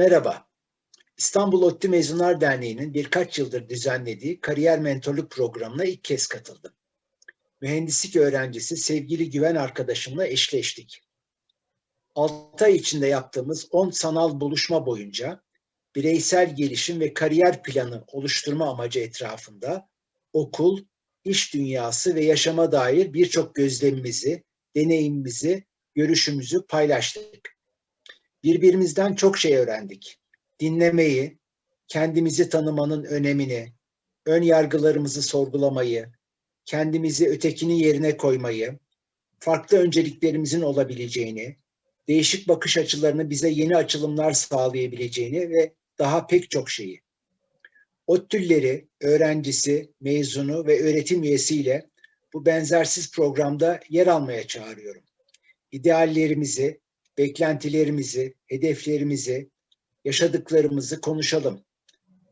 Merhaba. İstanbul ODTÜ Mezunlar Derneği'nin birkaç yıldır düzenlediği kariyer mentorluk programına ilk kez katıldım. Mühendislik öğrencisi sevgili güven arkadaşımla eşleştik. 6 ay içinde yaptığımız 10 sanal buluşma boyunca bireysel gelişim ve kariyer planı oluşturma amacı etrafında okul, iş dünyası ve yaşama dair birçok gözlemimizi, deneyimimizi, görüşümüzü paylaştık. Birbirimizden çok şey öğrendik. Dinlemeyi, kendimizi tanımanın önemini, ön yargılarımızı sorgulamayı, kendimizi ötekinin yerine koymayı, farklı önceliklerimizin olabileceğini, değişik bakış açılarını bize yeni açılımlar sağlayabileceğini ve daha pek çok şeyi. ODTÜ'lleri, öğrencisi, mezunu ve öğretim üyesiyle bu benzersiz programda yer almaya çağırıyorum. İdeallerimizi, beklentilerimizi, hedeflerimizi, yaşadıklarımızı konuşalım.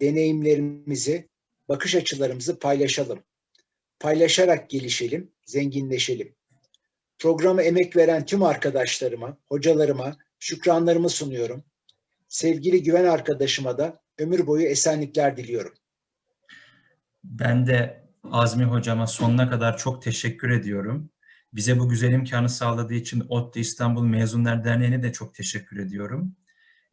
Deneyimlerimizi, bakış açılarımızı paylaşalım. Paylaşarak gelişelim, zenginleşelim. Programa emek veren tüm arkadaşlarıma, hocalarıma şükranlarımı sunuyorum. Sevgili güven arkadaşıma da ömür boyu esenlikler diliyorum. Ben de Azmi hocama sonuna kadar çok teşekkür ediyorum. Bize bu güzel imkanı sağladığı için ODTÜ İstanbul Mezunlar Derneği'ne de çok teşekkür ediyorum.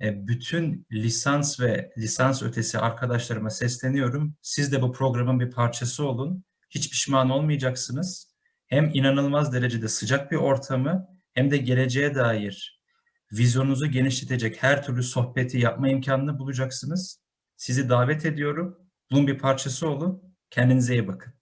E, Bütün lisans ve lisans ötesi arkadaşlarıma sesleniyorum. Siz de bu programın bir parçası olun. Hiç pişman olmayacaksınız. Hem inanılmaz derecede sıcak bir ortamı hem de geleceğe dair vizyonunuzu genişletecek her türlü sohbeti yapma imkanını bulacaksınız. Sizi davet ediyorum. Bunun bir parçası olun. Kendinize iyi bakın.